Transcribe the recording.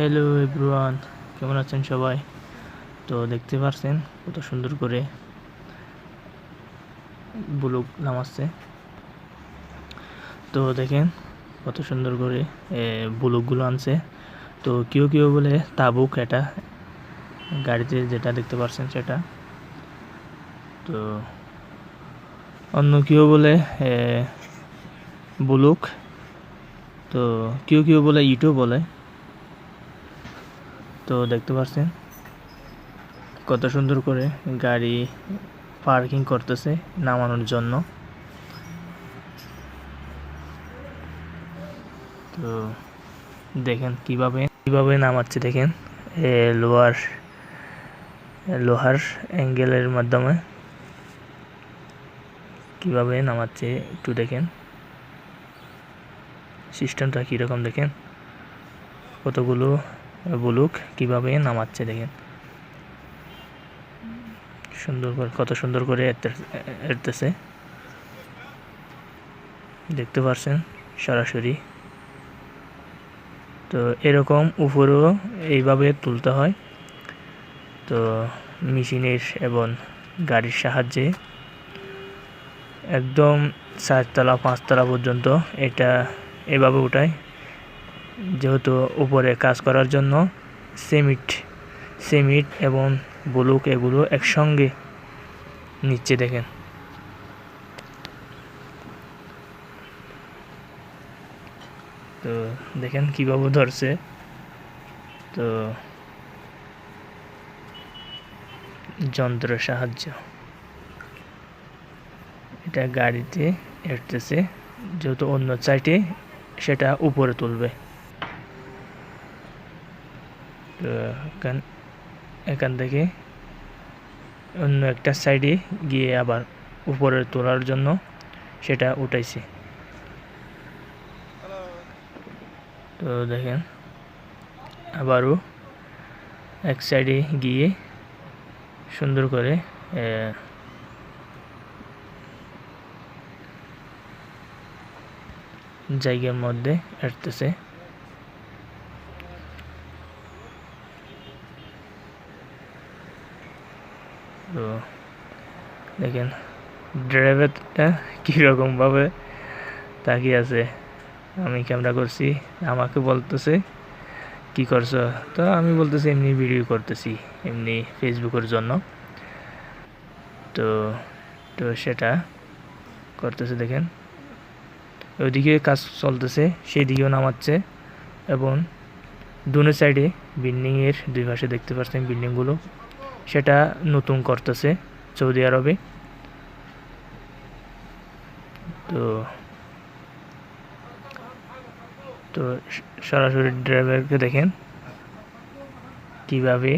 Hello everyone কেমন আছেন সবাই? তো দেখতে পারছেন কত সুন্দর করে বুলুক নামাচ্ছে। তো দেখেন কত সুন্দর করে বুলুকগুলো আনছে। তো কেউ কেউ বলে তাবুক এটা, গাড়িতে যেটা দেখতে পাচ্ছেন সেটা। তো অন্য কেউ বলে বুলুক তো কেউ কেউ বলে ইটো বলে। তো দেখতে পাচ্ছেন কত সুন্দর করে গাড়ি পার্কিং করতেছে নামানোর জন্য। তো দেখেন কীভাবে কীভাবে নামাচ্ছে দেখেন। লোহার লোহার অ্যাঙ্গেলের মাধ্যমে কীভাবে নামাচ্ছে একটু দেখেন। সিস্টেমটা কীরকম দেখেন। কতগুলো বুলুক কীভাবে নামাচ্ছে দেখেন। সুন্দর করে, কত সুন্দর করে এরতেছে। দেখতে পারছেন সরাসরি। তো এরকম উপরেও এইভাবে তুলতে হয়। তো মেশিনের এবং গাড়ির সাহায্যে একদম চারতলা, পাঁচতলা পর্যন্ত এটা এভাবে উঠায়। যেহেতু উপরে কাজ করার জন্য সিমেন্ট সিমেন্ট এবং ব্লুক এগুলো একসঙ্গে নিচে দেখেন। তো দেখেন কীভাবে ধরছে। তো যন্ত্রের সাহায্য। এটা গাড়িতে এসতেছে যেহেতু অন্য সাইডে সেটা উপরে তুলবে। তো এখান এখান থেকে অন্য একটা সাইডে গিয়ে আবার উপরে তোলার জন্য সেটা উঠাইছে। তো দেখেন, আবারও এক সাইডে গিয়ে সুন্দর করে জায়গার মধ্যে আসতেছে তো দেখেন ড্রাইভারটা কীরকমভাবে তাকিয়ে আছে। আমি ক্যামেরা করছি, আমাকে বলতেছে, কি করছ? তো আমি বলতেছি, এমনি ভিডিও করতেছি, এমনি ফেসবুকের জন্য। তো তো সেটা করতেছে, দেখেন। ওইদিকে কাজ চলতেছে সেই দিকেও নামাচ্ছে এবং দুনো সাইডে বিল্ডিংয়ের দুই পাশে দেখতে পাচ্ছেন বিল্ডিংগুলো সেটা নতুন করতেছে সৌদি আরবে। তো তো সরাসরি ড্রাইভারকে দেখেন। কীভাবে